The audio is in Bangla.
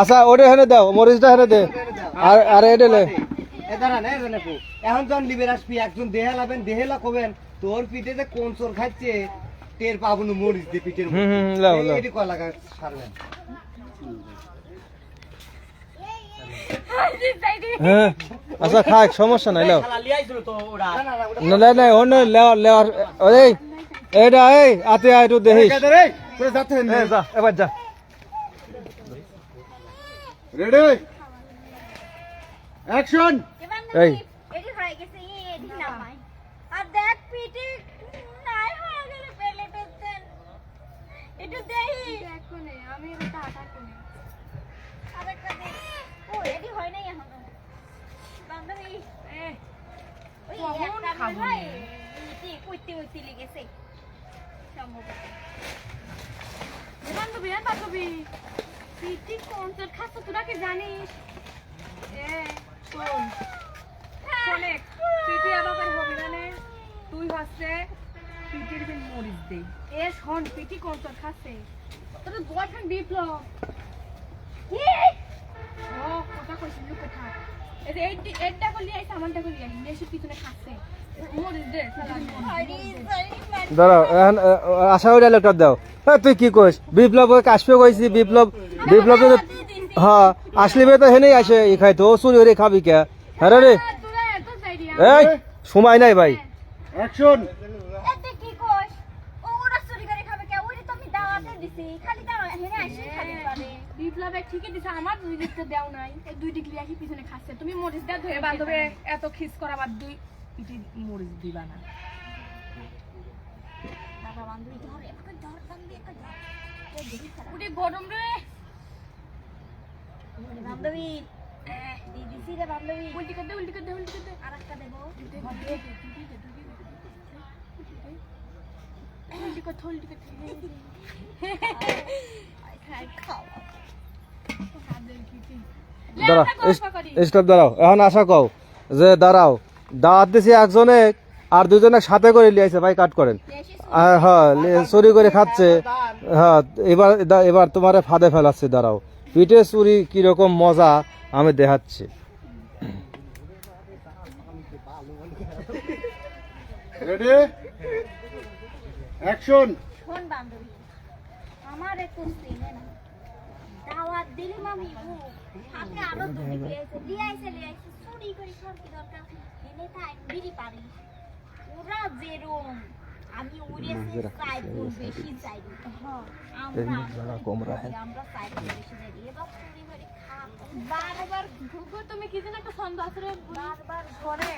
আচ্ছা ওটা হেনে দাও মরিচটা হেনে দে। আর আর এটা লে। এ দাঁড়ান এ এখন যখন লিবের আসবি একজন দেহে লাবেন দেহে লাকবেন তোর পিঠে যে কোন চোর খাচ্ছে টের পাবো না মরিচ দিয়ে পিঠের হুম, হুম, হুম, লাও, লাও। এটি কয় লাগা সারবেন হ্যাঁ আচ্ছা খাক সমস্যা নাই লাও। না, না, না, নাই অন্য লেওয়ার লেওয়ার এই আতে আয় একটু দেখিস। এই, রে, তোরা যাতে নে। এই যা এবার যা। রেডি অ্যাকশন এই। এটি হয়ে গেছে এটি নামাই আর দেখ পিটি নাই হয়ে গেল প্লেটের তেল একটু দেই দেখো নে আমি এটা আটা করি আরেকটা দে ও এটি হয় নাই এখনও বান্ধবী ওই একটা খাব ইতি কুইতি উইতি লেগেছে সম্ভবত বান্ধবী বান্ধবী পিটি কনসার্ট খাচ্ছ তোরা কি জানিস? এ শোন। শোনেক পিঠে আবার হবে জানে? তুই হচ্ছে পিঠের দিন মরিচ দে। এ শোন পিঠি কোন তোর খাচ্ছে। তোর বয়ফ্রেন্ড বিপ্লব। কি? ও কথা কইছিস লুকে থাক এই যে এইটি এইটা সামানটা করলি এই এসে পিছনে খাচ্ছে। দাঁড়াও এখন আশা করি ডায়লগটা দাও। হ্যাঁ তুই কি কইস? বিপ্লব কাশপে কইছি বিপ্লব বিপ্লব তো হ্যাঁ আসলি বে তো হেনেই আসে ই খাইতো ও চুরি করে খাবি কে? হ্যাঁ রে এই সময় নাই ভাই। অ্যাকশন এতে ওরা হেনে ঠিকই দিছে আমার দুই দিকটা দেও নাই। এই দুই পিছনে খাচ্ছে। তুমি মরিচ দা ধরে বান্ধবে খিস করা বাদ দুই পিঠি মরিচ দিবা না। দাদা বান্ধবী ধর এবারে ধর বান্ধবী একটা ধর এই দেখি খারাপ উঠে গরম রে। বান্ধবী। দি রে বান্ধবী। উল্টি করে উল্টি করে উল্টি করে আর একটা দেবো। উল্টি করে উল্টি করে দাঁড়াও স্টপ দাঁড়াও এখন আশা কও যে দাঁড়াও দাওয়াত দিছি একজনে আর দুজনে সাথে করে লিয়াইছে ভাই কাট করেন। হ্যাঁ চুরি করে খাচ্ছে। হ্যাঁ এবার এবার তোমার ফাঁদে ফেলাচ্ছে দাঁড়াও। পিঠে চুরি কীরকম মজা আমি দেখাচ্ছি। রেডি অ্যাকশন শোন বান্ধবী আমার একটু চিনে না। দাওয়াত দিলাম আমি ও সাথে আরও দুটি লিয়াইছে লিয়াইছে লিয়াইছে চুরি করে খাওয়ার কি দরকার? এনে তাই বিড়ি পারি ওরা যেরম। আমি উড়ে চাই বেশি চাই হ্যাঁ আমরা কম রাখেন আমরা চাই বেশি চাই এবার চুরি করে বারবার ঘুঘু তুমি কি যেন একটা ছন্দ আছে রে বারবার করে